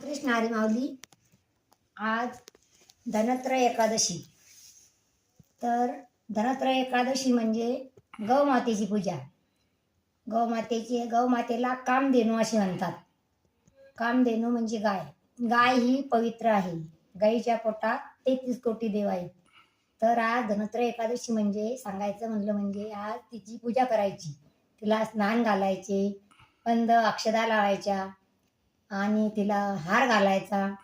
कृष्ण हरी माऊली आज धनत्रय एकादशी. तर धनत्रय एकादशी म्हणजे गौमातेची पूजा. गौमातेची गौमातेला कामधेनू असे म्हणतात. कामधेनू म्हणजे गाय. गाय ही पवित्र आहे. गाईच्या पोटात तेहतीस कोटी देव आहेत. तर आज धनत्रय एकादशी म्हणजे सांगायचं म्हणलं म्हणजे आज तिची पूजा करायची. तिला स्नान घालायचे कंद अक्षदा लावायच्या आणि तिला हार घालायचा.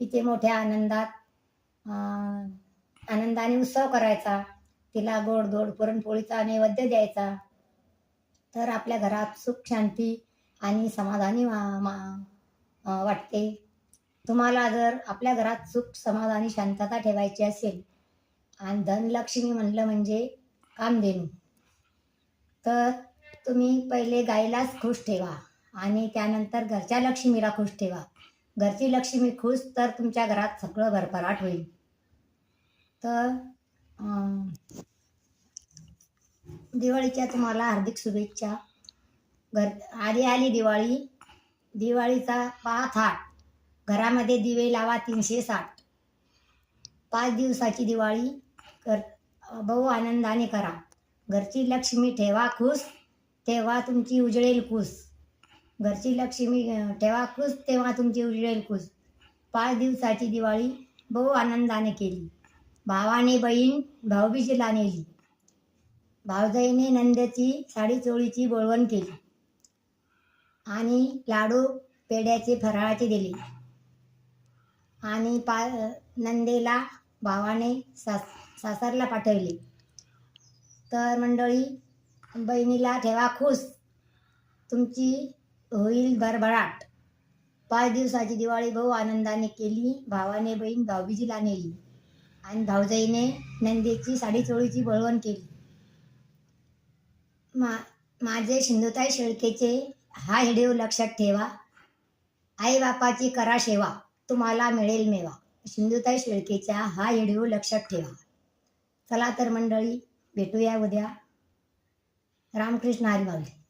तिथे मोठ्या आनंदात आनंदाने उत्सव करायचा. तिला गोड गोड पुरणपोळीचा नैवेद्य द्यायचा. तर आपल्या घरात सुख शांती आणि समाधानी वा- मा- वाटते. तुम्हाला जर आपल्या घरात सुख समाधानी शांतता ठेवायची असेल आणि धनलक्ष्मी म्हणलं म्हणजे कामधेनू तर तुम्ही पहिले गाईलाच खुश ठेवा. आणि त्यानंतर घरच्या लक्ष्मीला खुश ठेवा. घरची लक्ष्मी खुश तर तुमच्या घरात सगळं भरभराट होईल. तर दिवाळीच्या तुम्हाला हार्दिक शुभेच्छा. घर आली आली दिवाळी. दिवाळीचा पाच आठ घरामध्ये दिवे लावा तीनशे साठ. पाच दिवसाची दिवाळी कर बहु आनंदाने करा. घरची लक्ष्मी ठेवा खुश तेव्हा तुमची उजळेल खुश घरची लक्ष्मी ठेवा खुश तेव्हा तुमची उजळेल खुश. पाच दिवसाची दिवाळी बहु आनंदाने केली. भावाने बहीण भाऊबीजीला नेली. भावजाईने नंद्याची साडी चोळीची बोळवण केली. आणि लाडू पेड्याचे फराळाचे दिले. आणि पा नंदेला भावाने सास सासरला पाठवले. तर मंडळी बहिणीला ठेवा खुश. तुमची होईल भरभराट. पाच दिवसाची दिवाळी भाऊ आनंदाने केली भावाने बहीण भाऊबीजीला नेली आणि भाऊजाईने नंदेची साडी चोळीची बळवण केली. मा माझे सिंधुताई शेळकेचे हा हिडीव लक्षात ठेवा. आई बापाची करा सेवा तुम्हाला मिळेल मेवा. सिंधुताई शेळकेचा हा व्हिडिओ लक्षात ठेवा. चला तर मंडळी भेटूया उद्या. रामकृष्ण हरी